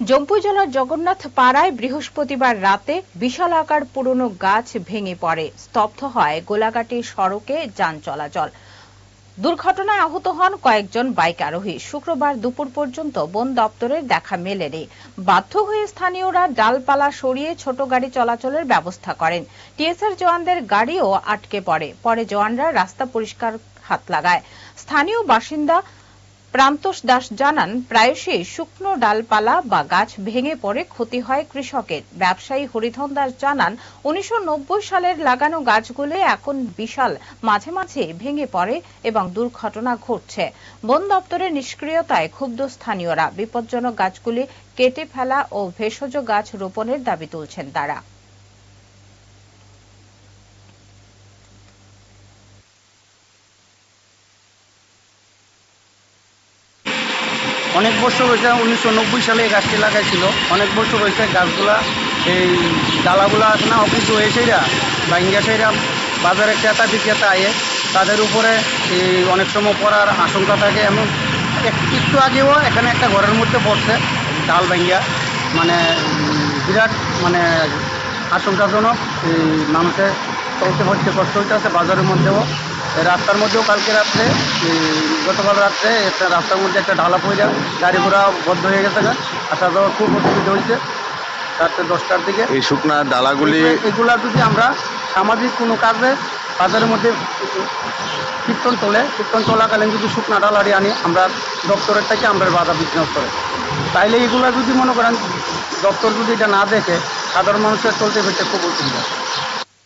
জম্পু জেলার জগন্নাথ পাড়ায় বৃহস্পতিবার রাতে বিশাল আকার পুরনো গাছ ভেঙে পড়ে। স্তব্ধ হয় গোলাঘাটি সড়কে যান চলাচল। দুর্ঘটনায় আহত হন কয়েকজন বাইক আরোহী। শুক্রবার দুপুর পর্যন্ত বন দপ্তরের দেখা মেলেনি। বাধ্য হয়ে স্থানীয়রা ডালপালা সরিয়ে ছোট গাড়ি চলাচলের ব্যবস্থা করেন। টিএসআর জওয়ানদের গাড়িও আটকে পড়ে। পরে জওয়ানরা রাস্তা পরিষ্কার হাত লাগায়। স্থানীয় বাসিন্দা প্রান্তোষ দাস জানান, প্রায়শই শুকনো ডালপালা বা গাছ ভেঙে পড়ে ক্ষতি হয় কৃষকের। ব্যবসায়ী হরিধন দাস জানান, উনিশশো সালের লাগানো গাছগুলো এখন বিশাল, মাঝে মাঝে ভেঙে পড়ে এবং দুর্ঘটনা ঘটছে। বন দপ্তরের নিষ্ক্রিয়তায় ক্ষুব্ধ স্থানীয়রা। বিপজ্জনক গাছগুলি কেটে ফেলা ও ভেষজ গাছ রোপণের দাবি তুলছেন তারা। অনেক বছর হয়েছে, উনিশশো নব্বই সালে এই গাছটি লাগাইছিল। অনেক বছর হয়েছে গাছগুলা, এই ডালাগুলা আছে না অফিস হয়েছেরা বা ইংরেজেরা বাজারে ক্রেতা, বিক্রেতা আয়ে। তাদের উপরে এই অনেক সময় পড়ার আশঙ্কা থাকে। এমন একটু আগেও এখানে একটা ঘরের মধ্যে পড়ছে, ডাল ভাঙ্গিয়া। মানে বিরাট মানে আশঙ্কাজনক, এই মানুষের চলতে হচ্ছে কষ্ট হইতেছে বাজারের মধ্যেও। রাস্তার মধ্যেও কালকে রাত্রে গতকাল রাত্রে একটা রাস্তার মধ্যে একটা ঢালা পড়ে যায় গাড়ি ঘোড়া বন্ধ হয়ে গেছে গা। আসা যাওয়ার খুব অসুবিধা হয়েছে রাত্রে দশটার দিকে। এই শুকনা ডালাগুলি এগুলা যদি আমরা সামাজিক কোনো কাজে বাজারের মধ্যে কীর্তন চলে কীর্তন চলাকালীন যদি শুকনা ডালারি আনি আমরা দপ্তরের থেকে আমরা বাধা বিঘ্ন করে। তাইলে এগুলা যদি মনে করেন দপ্তর যদি এটা না দেখে সাধারণ মানুষের চলতে ফিরতে খুব অসুবিধা।